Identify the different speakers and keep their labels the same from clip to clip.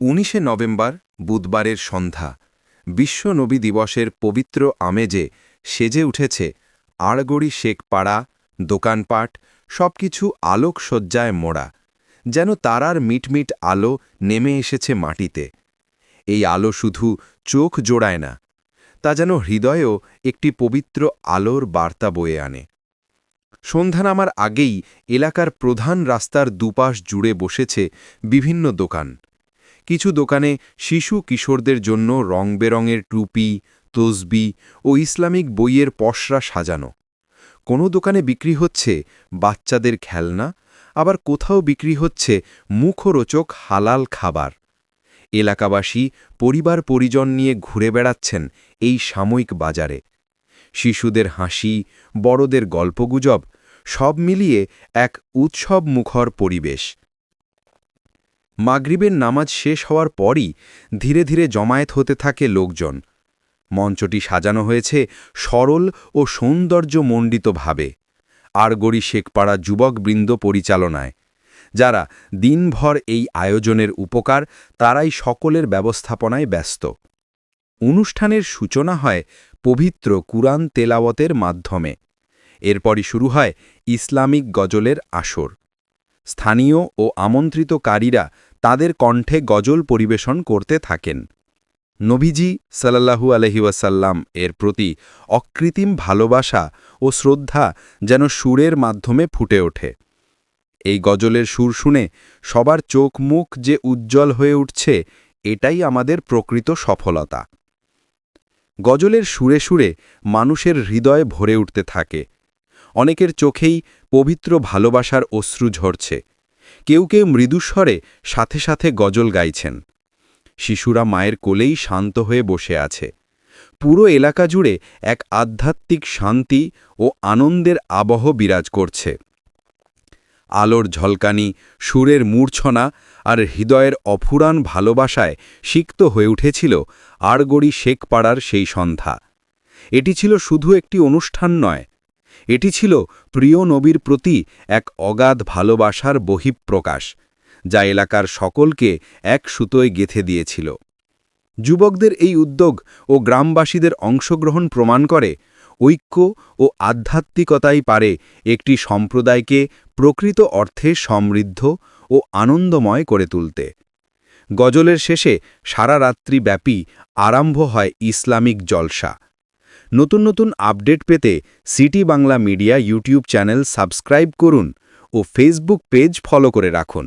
Speaker 1: উনিশে নভেম্বর বুধবারের সন্ধ্যা। বিশ্ব নবী দিবসের পবিত্র আমেজে সেজে উঠেছে আড়গড়ি শেখপাড়া দোকানপাট সবকিছু আলোকসজ্জায় মোড়া, যেন তারার মিটমিট আলো নেমে এসেছে মাটিতে। এই আলো শুধু চোখ জোড়ায় না, তা যেন হৃদয়েও একটি পবিত্র আলোর বার্তা বয়ে আনে। সন্ধ্যা নামার আগেই এলাকার প্রধান রাস্তার দুপাশ জুড়ে বসেছে বিভিন্ন দোকান। কিছু দোকানে শিশু কিশোরদের জন্য রং বেরঙের টুপি, তসবি ও ইসলামিক বইয়ের পশরা সাজানো। কোনো দোকানে বিক্রি হচ্ছে বাচ্চাদের খেলনা, আবার কোথাও বিক্রি হচ্ছে মুখরোচক হালাল খাবার। এলাকাবাসী, পরিবার পরিজন নিয়ে ঘুরে বেড়াচ্ছেন এই সাময়িক বাজারে। শিশুদের হাসি, বড়দের গল্পগুজব, সব মিলিয়ে এক উৎসব মুখর পরিবেশ। মাগরিবের নামাজ শেষ হওয়ার পরই ধীরে ধীরে জমায়েত হতে থাকে লোকজন। মঞ্চটি সাজানো হয়েছে সরল ও সৌন্দর্যমণ্ডিতভাবে। আরগড়ি শেখপাড়া যুবকবৃন্দ পরিচালনায়। যারা দিনভর এই আয়োজনের উপকার, তারাই সকলের ব্যবস্থাপনায় ব্যস্ত। অনুষ্ঠানের সূচনা হয় পবিত্র কুরআন তেলাওয়াতের মাধ্যমে। এরপরই শুরু হয় ইসলামিক গজলের আসর। স্থানীয় ও আমন্ত্রিতকারীরা তাদের কণ্ঠে গজল পরিবেশন করতে থাকেন। নবীজি সাল্লাহু আলহিউসাল্লাম এর প্রতি অকৃত্রিম ভালোবাসা ও শ্রদ্ধা যেন সুরের মাধ্যমে ফুটে ওঠে। এই গজলের সুর শুনে সবার চোখ মুখ যে উজ্জ্বল হয়ে উঠছে, এটাই আমাদের প্রকৃত সফলতা। গজলের সুরে সুরে মানুষের হৃদয় ভরে উঠতে থাকে। অনেকের চোখেই পবিত্র ভালোবাসার অশ্রু ঝরছে। কেউ কেউ মৃদুস্বরে সাথে সাথে গজল গাইছেন। শিশুরা মায়ের কোলেই শান্ত হয়ে বসে আছে। পুরো এলাকা জুড়ে এক আধ্যাত্মিক শান্তি ও আনন্দের আবহ বিরাজ করছে। আলোর ঝলকানি, সুরের মূর্ছনা আর হৃদয়ের অফুরান ভালোবাসায় সিক্ত হয়ে উঠেছিল আড়গড়ি শেখপাড়ার সেই সন্ধ্যা। এটি ছিল শুধু একটি অনুষ্ঠান নয়, এটি ছিল প্রিয় নবীর প্রতি এক অগাধ ভালোবাসার বহিঃপ্রকাশ। যা এলাকার সকলকে এক সুতোয় গেথে দিয়েছিল। যুবকদের এই উদ্যোগ ও গ্রামবাসীদের অংশগ্রহণ প্রমাণ করে, ঐক্য ও আধ্যাত্মিকতাই পারে একটি সম্প্রদায়কে প্রকৃত অর্থে সমৃদ্ধ ও আনন্দময় করে তুলতে। গজলের শেষে সারা রাত্রি ব্যাপী আরম্ভ হয় ইসলামিক জলসা। নতুন নতুন আপডেট পেতে city Bangla media YouTube channel subscribe করুন ও ফেসবুক পেজ ফলো করে রাখুন।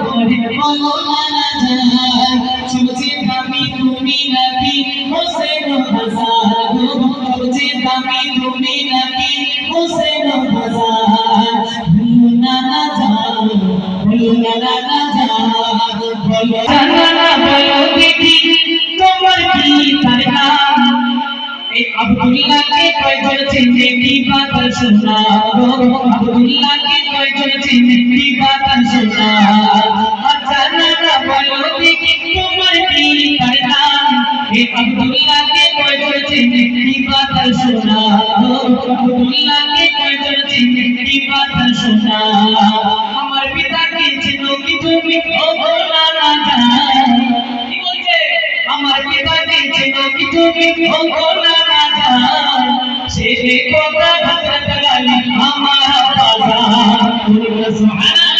Speaker 2: করে বলো মানা যায় সোজে দামি তুমি নাকি হোসেন বাজার সোজে দামি তুমি নাকি হোসেন বাজার ভুলনা না যাও ভুলনা না না যাও বলো না না
Speaker 3: বলো দেখি তোমার কি তারা এই আব্দুল্লাহকে কয় করেছেন যে কি বাতাস শোনা আব্দুল্লাহকে কয় করেছেন যে কি বাতাস শোনা আব্দুল্লাহকে কয়জন চিনে কি বাত শোনা? আব্দুল্লাহকে কয়জন চিনে কি বাত শোনা? আমার পিতাকে চিনো কি তুমি? ও রাজা কি বলছে? আমার চিনো কি কথা